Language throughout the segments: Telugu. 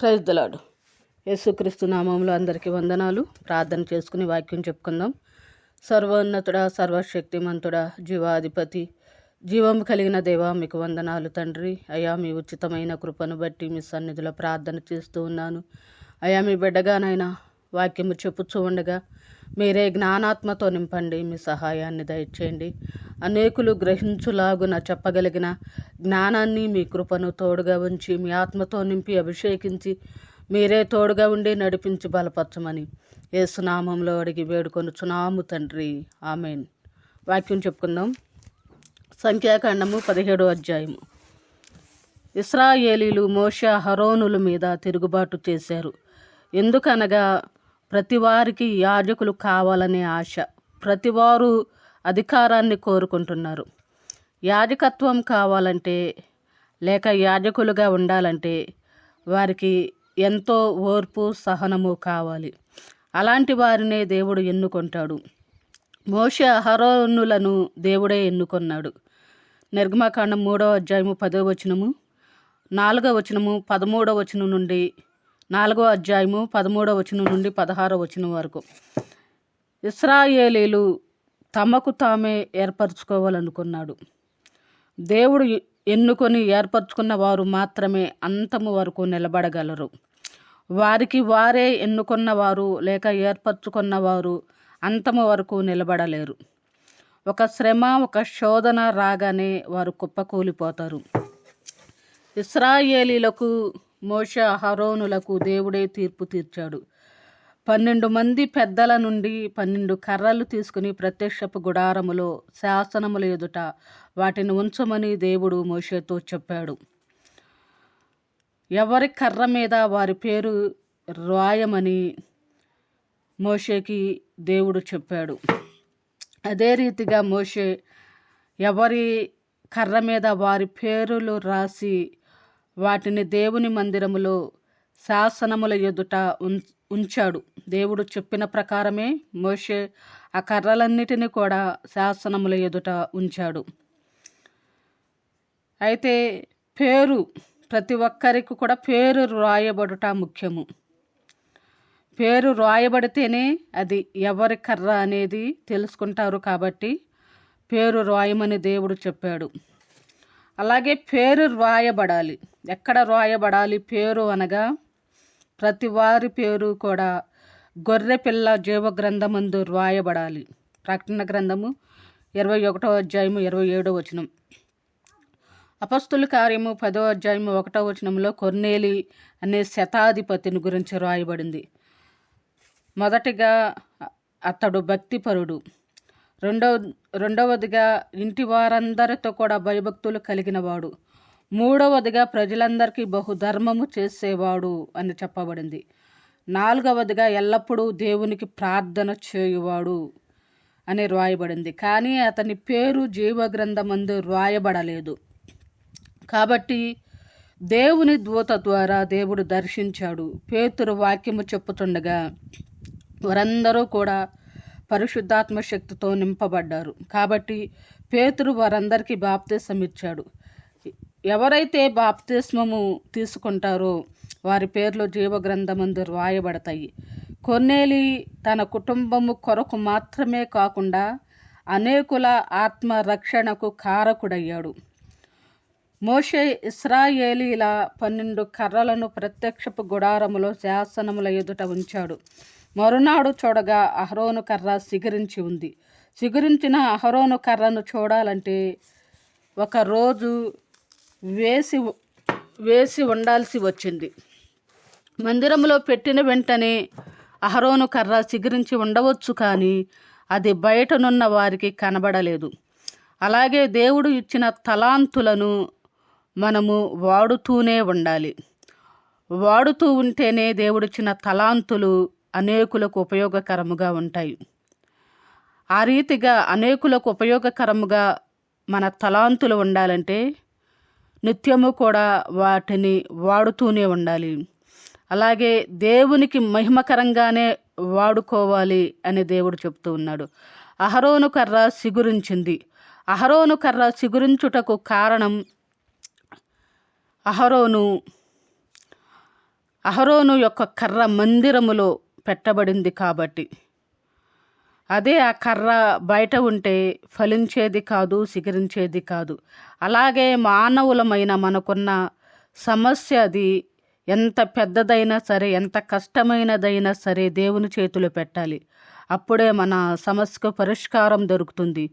ప్రైజ్ దలాడు యేసుక్రీస్తు నామంలో అందరికీ వందనాలు. ప్రార్థన చేసుకుని వాక్యం చెప్పుకుందాం. సర్వోన్నతుడ సర్వశక్తిమంతుడా జీవాధిపతి జీవం కలిగిన దేవా మీకు వందనాలు తండ్రి. అయా మీ ఉచితమైన కృపను బట్టి మీ సన్నిధిలో ప్రార్థన చేస్తూ ఉన్నాను. అయా మీ బిడ్డగానైనా వాక్యము చెప్పుచూ ఉండగా మీరే జ్ఞానాత్మతో నింపండి మీ సహాయాన్ని దయచేయండి. అనేకులు గ్రహించులాగున చెప్పగలిగిన జ్ఞానాన్ని మీ కృపను తోడుగా ఉంచి మీ ఆత్మతో నింపి అభిషేకించి మీరే తోడుగా ఉండి నడిపించి బలపరచమని ఏసునామంలో అడిగి వేడుకొని చునాము తండ్రి. ఆమెన్. వాక్యం చెప్పుకుందాం. సంఖ్యాకాండము పదిహేడో అధ్యాయము. ఇస్రాయేలీలు మోష హరోనుల మీద తిరుగుబాటు చేశారు. ఎందుకనగా ప్రతివారికి యాజకులు కావాలనే ఆశ. ప్రతివారు అధికారాన్ని కోరుకుంటున్నారు. యాజకత్వం కావాలంటే లేక యాజకులుగా ఉండాలంటే వారికి ఎంతో ఓర్పు సహనము కావాలి. అలాంటి వారినే దేవుడు ఎన్నుకుంటాడు. మోష హరోనులను దేవుడే ఎన్నుకొన్నాడు. నిర్గమకాండం మూడవ అధ్యాయము పదో వచనము నాలుగవ వచనము పదమూడవ వచనం నుండి నాలుగవ అధ్యాయము పదమూడవ వచనం నుండి పదహారవ వచనం వరకు. ఇస్రాయేలీలు తమకు తామే ఏర్పరచుకోవాలనుకున్నాడు. దేవుడు ఎన్నుకొని ఏర్పరచుకున్న వారు మాత్రమే అంతము వరకు నిలబడగలరు. వారికి వారే ఎన్నుకున్నవారు లేక ఏర్పరచుకున్న వారు అంతము వరకు నిలబడలేరు. ఒక శ్రమ ఒక శోధన రాగానే వారు కుప్పకూలిపోతారు. ఇస్రాయేలీలకు మోష హరోనులకు దేవుడే తీర్పు తీర్చాడు. పన్నెండు మంది పెద్దల నుండి పన్నెండు కర్రలు తీసుకుని ప్రత్యక్షపు గుడారములో శాసనముల ఎదుట వాటిని ఉంచమని దేవుడు మోషేతో చెప్పాడు. ఎవరి కర్ర మీద వారి పేరు రాయమని మోషేకి దేవుడు చెప్పాడు. అదే రీతిగా మోషే ఎవరి కర్ర మీద వారి పేరులు రాసి వాటిని దేవుని మందిరములో శాసనముల ఎదుట ఉంచాడు. దేవుడు చెప్పిన ప్రకారమే మోషే ఆ కర్రలన్నిటినీ కూడా శాసనముల ఎదుట ఉంచాడు. అయితే పేరు ప్రతి ఒక్కరికి కూడా పేరు రాయబడుట ముఖ్యము. పేరు రాయబడితేనే అది ఎవరి కర్ర అనేది తెలుసుకుంటారు కాబట్టి పేరు రాయమని దేవుడు చెప్పాడు. అలాగే పేరు రాయబడాలి. ఎక్కడ రాయబడాలి పేరు అనగా ప్రతి వారి పేరు కూడా గొర్రెపిల్ల జీవ గ్రంథమందు రాయబడాలి. ప్రకటన గ్రంథము ఇరవై ఒకటో అధ్యాయము ఇరవై ఏడో వచనం. అపస్తుల కార్యము పదో అధ్యాయము ఒకటో వచనంలో కొర్నేలి అనే శతాధిపతిని గురించి రాయబడింది. మొదటిగా అతడు భక్తిపరుడు. రెండవ రెండవదిగా ఇంటి వారందరితో కూడా భయభక్తులు కలిగినవాడు. మూడవదిగా ప్రజలందరికీ బహుధర్మము చేసేవాడు అని చెప్పబడింది. నాలుగవదిగా ఎల్లప్పుడూ దేవునికి ప్రార్థన చేయువాడు అని రాయబడింది. కానీ అతని పేరు జీవగ్రంథమందు రాయబడలేదు. కాబట్టి దేవుని దూత ద్వారా దేవుడు దర్శించాడు. పేతురు వాక్యము చెప్పుతుండగా వారందరూ కూడా పరిశుద్ధాత్మ శక్తితో నింపబడ్డారు. కాబట్టి పేతురు వారందరికీ బాప్తిసం ఇచ్చాడు ఎవరైతే బాప్తిస్మము తీసుకుంటారో వారి పేర్లు జీవగ్రంథమందు వ్రాయబడతాయి కొన్నేలి తన కుటుంబము కొరకు మాత్రమే కాకుండా అనేకుల ఆత్మరక్షణకు కారకుడయ్యాడు. మోషే ఇస్రాయేలీల పన్నెండు కర్రలను ప్రత్యక్షపు గుడారములో శాసనముల ఎదుట ఉంచాడు. మరునాడు చూడగా అహరోను కర్ర సిగురించి ఉంది. సిగురించిన అహరోను కర్రను చూడాలంటే ఒక రోజు వేసి వేసి ఉండాల్సి వచ్చింది. మందిరంలో పెట్టిన వెంటనే అహరోను కర్ర చిగురించి ఉండవచ్చు కానీ అది బయటనున్న వారికి కనబడలేదు. అలాగే దేవుడు ఇచ్చిన తలాంతులను మనము వాడుతూనే ఉండాలి. వాడుతూ ఉంటేనే దేవుడిచ్చిన తలాంతులు అనేకులకు ఉపయోగకరముగా ఉంటాయి. ఆ రీతిగా అనేకులకు ఉపయోగకరముగా మన తలాంతులు ఉండాలంటే నిత్యము కూడా వాటిని వాడుతూనే ఉండాలి. అలాగే దేవునికి మహిమకరంగానే వాడుకోవాలి అని దేవుడు చెప్తూ ఉన్నాడు. అహరోను కర్ర సిగురించింది. అహరోను కర్ర సిగురించుటకు కారణం అహరోను అహరోను యొక్క కర్ర మందిరములో పెట్టబడింది కాబట్టి. అదే ఆ కర్ర బయట ఉంటే ఫలించేది కాదు సిగరించేది కాదు. అలాగే మానవులమైన మనకున్న సమస్య అది. ఎంత పెద్దదైనా సరే ఎంత కష్టమైనదైనా సరే దేవుని చేతిలో పెట్టాలి. అప్పుడే మన సమస్యకు పరిష్కారం దొరుకుతుంది.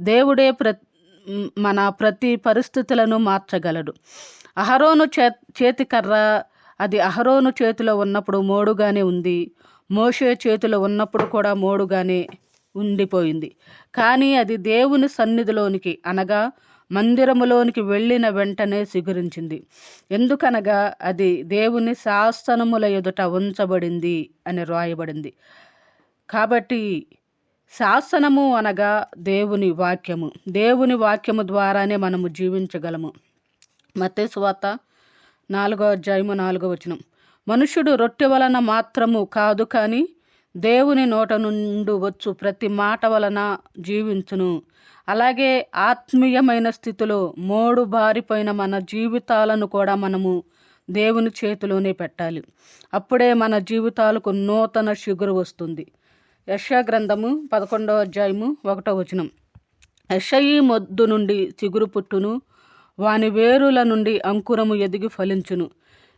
దేవుడే ప్ర మన ప్రతి పరిస్థితులను మార్చగలడు. అహరోను చే చేతి కర్ర అది అహరోను చేతిలో ఉన్నప్పుడు మోడుగానే ఉంది. మోషే చేతిలో ఉన్నప్పుడు కూడా మోడుగానే ఉండిపోయింది. కానీ అది దేవుని సన్నిధిలోనికి అనగా మందిరములోనికి వెళ్ళిన వెంటనే సిగురించింది. ఎందుకనగా అది దేవుని శాసనముల ఎదుట ఉంచబడింది అని రాయబడింది. కాబట్టి శాసనము అనగా దేవుని వాక్యము. దేవుని వాక్యము ద్వారానే మనము జీవించగలము. మతేశ్వాత నాలుగో అధ్యాయము నాలుగో వచనం. మనుషుడు రొట్టె వలన మాత్రము కాదు కానీ దేవుని నోట నుండి వచ్చు ప్రతి మాట వలన జీవించును. అలాగే ఆత్మీయమైన స్థితిలో మోడు బారిపోయిన మన జీవితాలను కూడా మనము దేవుని చేతిలోనే పెట్టాలి. అప్పుడే మన జీవితాలకు నూతన షుగర్ వస్తుంది. యశా గ్రంథము పదకొండవ అధ్యాయము ఒకటో వచనం. యషయి మొద్దు నుండి చిగురు పుట్టును వాని వేరుల నుండి అంకురము ఎదిగి ఫలించును.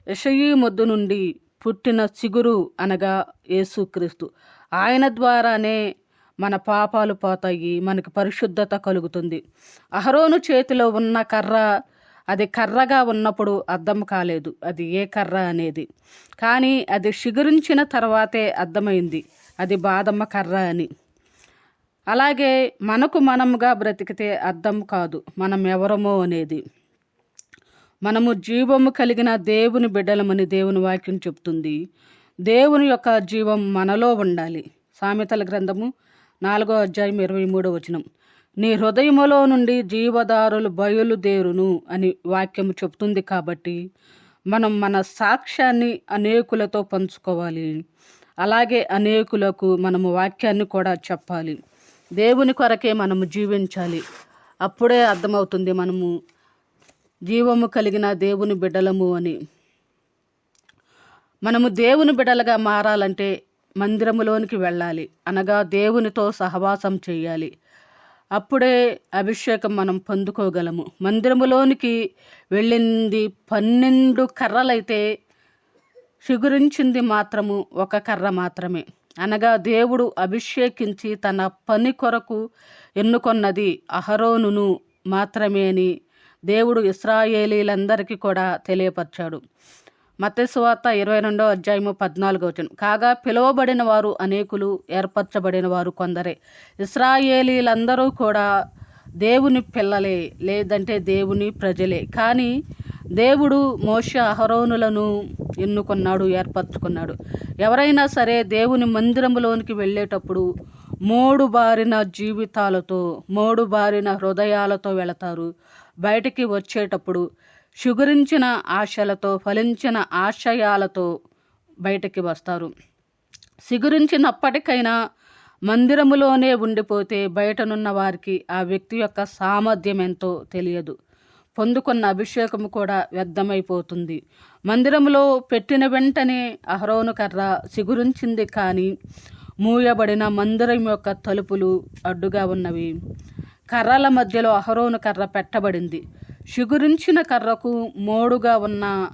యషయి మొద్దు నుండి పుట్టిన చిగురు అనగా యేసుక్రీస్తు ఆయన ద్వారానే మన పాపాలు పోతాయి మనకి పరిశుద్ధత కలుగుతుంది. అహరోను చేతిలో ఉన్న కర్ర అది కర్రగా ఉన్నప్పుడు అర్థం కాలేదు. అది ఏ కర్ర అనేది. కానీ అది శిగురించిన తర్వాతే అర్థమైంది. అది బాదమ్మ కర్ర అని. అలాగే మనకు మనముగా బ్రతికితే అర్థం కాదు. మనం ఎవరమో అనేది. మనము జీవము కలిగిన దేవుని బిడ్డలమని దేవుని వాక్యం చెప్తుంది. దేవుని యొక్క జీవం మనలో ఉండాలి. సామెతల గ్రంథము నాలుగో అధ్యాయం ఇరవై మూడో వచనం. నీ హృదయములో నుండి జీవదారులు బయలుదేరును అని వాక్యము చెప్తుంది కాబట్టి మనం మన సాక్ష్యాన్ని అనేకులతో పంచుకోవాలి. అలాగే అనేకులకు మనము వాక్యాన్ని కూడా చెప్పాలి. దేవుని కొరకే మనము జీవించాలి. అప్పుడే అర్థమవుతుంది మనము జీవము కలిగిన దేవుని బిడ్డలము అని. మనము దేవుని బిడ్డలుగా మారాలంటే మందిరములోనికి వెళ్ళాలి. అనగా దేవునితో సహవాసం చేయాలి. అప్పుడే అభిషేకం మనం పొందుకోగలము. మందిరములోనికి వెళ్ళింది పన్నెండు కర్రలైతే చిగురించింది మాత్రము ఒక కర్ర మాత్రమే. అనగా దేవుడు అభిషేకించి తన పని కొరకు ఎన్నుకొన్నది అహరోనును మాత్రమే అని దేవుడు ఇస్రాయేలీలందరికీ కూడా తెలియపరిచాడు. మత్స్వార్త ఇరవై రెండో అధ్యాయము పద్నాలుగో వచనం. కాగా పిలువబడిన వారు అనేకులు ఏర్పరచబడిన వారు కొందరే. ఇస్రాయేలీలందరూ కూడా దేవుని పిల్లలే లేదంటే దేవుని ప్రజలే. కానీ దేవుడు మోష అహరోనులను ఎన్నుకున్నాడు ఏర్పరచుకున్నాడు. ఎవరైనా సరే దేవుని మందిరంలోనికి వెళ్ళేటప్పుడు మూడు బారిన జీవితాలతో మూడు బారిన హృదయాలతో వెళతారు. బయటికి వచ్చేటప్పుడు షుగురించిన ఆశలతో ఫలించిన ఆశయాలతో బయటికి వస్తారు. సిగురించినప్పటికైనా మందిరములోనే ఉండిపోతే బయటనున్న వారికి ఆ వ్యక్తి యొక్క సామర్థ్యం ఎంతో తెలియదు. పొందుకున్న అభిషేకము కూడా వ్యర్థమైపోతుంది. మందిరంలో పెట్టిన వెంటనే అహరోను కర్ర సిగురించింది కానీ మూయబడిన మందిరం యొక్క తలుపులు అడ్డుగా ఉన్నవి. కర్రల మధ్యలో అహరోను కర్ర పెట్టబడింది. శిగురించిన కర్రకు మోడుగా ఉన్న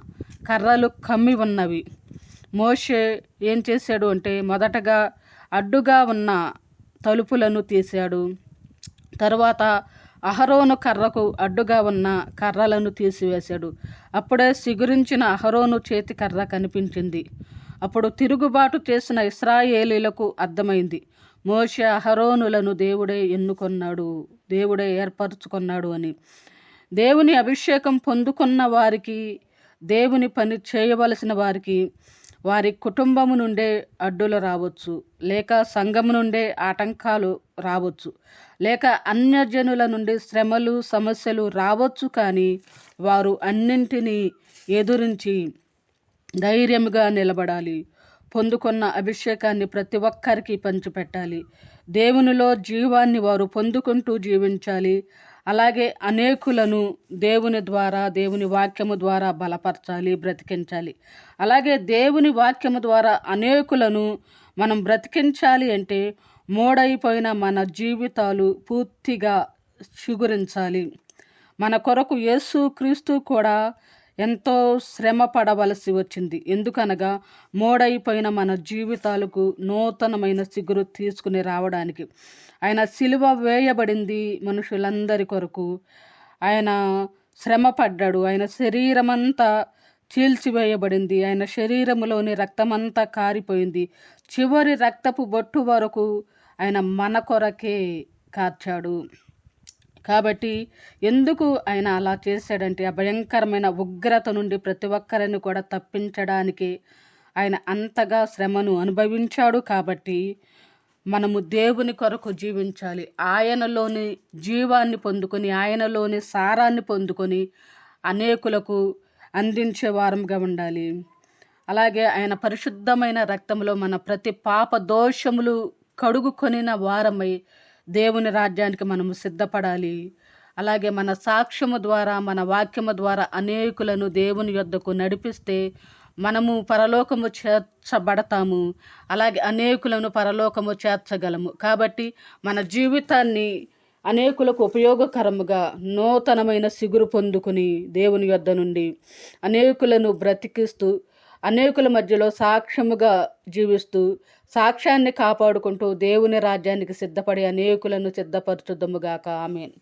కర్రలు కమ్మి ఉన్నవి. మోషే ఏం చేశాడు అంటే మొదటగా అడ్డుగా ఉన్న తలుపులను తీశాడు. తరువాత అహరోను కర్రకు అడ్డుగా ఉన్న కర్రలను తీసివేశాడు. అప్పుడే సిగురించిన అహరోను చేతి కర్ర కనిపించింది. అప్పుడు తిరుగుబాటు చేసిన ఇస్రాయేలీలకు అర్థమైంది. మోష అహరోనులను దేవుడే ఎన్నుకొన్నాడు దేవుడే ఏర్పరచుకున్నాడు అని. దేవుని అభిషేకం పొందుకున్న వారికి దేవుని పని చేయవలసిన వారికి వారి కుటుంబము నుండే అడ్డులు రావచ్చు లేక సంఘము నుండే ఆటంకాలు రావచ్చు లేక అన్యజనుల నుండి శ్రమలు సమస్యలు రావచ్చు కానీ వారు అన్నింటినీ ఎదురించి ధైర్యంగా నిలబడాలి. పొందుకున్న అభిషేకాన్ని ప్రతి ఒక్కరికి పంచిపెట్టాలి. దేవునిలో జీవాన్ని వారు పొందుకుంటూ జీవించాలి. అలాగే అనేకులను దేవుని ద్వారా దేవుని వాక్యము ద్వారా బలపరచాలి బ్రతికించాలి. అలాగే దేవుని వాక్యము ద్వారా అనేకులను మనం బ్రతికించాలి అంటే మోడైపోయిన మన జీవితాలు పూర్తిగా చిగురించాలి. మన కొరకు యేసు క్రీస్తు కూడా ఎంతో శ్రమ పడవలసి వచ్చింది. ఎందుకనగా మోడైపోయిన మన జీవితాలకు నూతనమైన సిగురు తీసుకుని రావడానికి. ఆయన సిలువ వేయబడింది మనుషులందరి కొరకు. ఆయన శ్రమ పడ్డాడు ఆయన శరీరమంతా చీల్చివేయబడింది. ఆయన శరీరంలోని రక్తమంతా కారిపోయింది. చివరి రక్తపు బొట్టు వరకు ఆయన మన కొరకే కార్చాడు. కాబట్టి ఎందుకు ఆయన అలా చేశాడంటే ఆ భయంకరమైన ఉగ్రత నుండి ప్రతి ఒక్కరిని కూడా తప్పించడానికి ఆయన అంతగా శ్రమను అనుభవించాడు కాబట్టి మనము దేవుని కొరకు జీవించాలి. ఆయనలోని జీవాన్ని పొందుకొని ఆయనలోని సారాన్ని పొందుకొని అనేకులకు అందించే వారంగా ఉండాలి. అలాగే ఆయన పరిశుద్ధమైన రక్తంలో మన ప్రతి పాప దోషములు కడుగుకొనిన వారమై దేవుని రాజ్యానికి మనము సిద్ధపడాలి. అలాగే మన సాక్ష్యము ద్వారా మన వాక్యము ద్వారా అనేకులను దేవుని యొద్దకు నడిపిస్తే మనము పరలోకము చేర్చబడతాము. అలాగే అనేకులను పరలోకము చేర్చగలము. కాబట్టి మన జీవితాన్ని అనేకులకు ఉపయోగకరముగా నూతనమైన సిగురు పొందుకుని దేవుని యొద్ద నుండి అనేకులను బ్రతికిస్తూ అనేకుల మధ్యలో సాక్ష్యముగా జీవిస్తూ సాక్ష్యాన్ని కాపాడుకుంటూ దేవుని రాజ్యానికి సిద్ధపడి అనేకులను సిద్ధపరచుదమ్ముగాక ఆమెన్.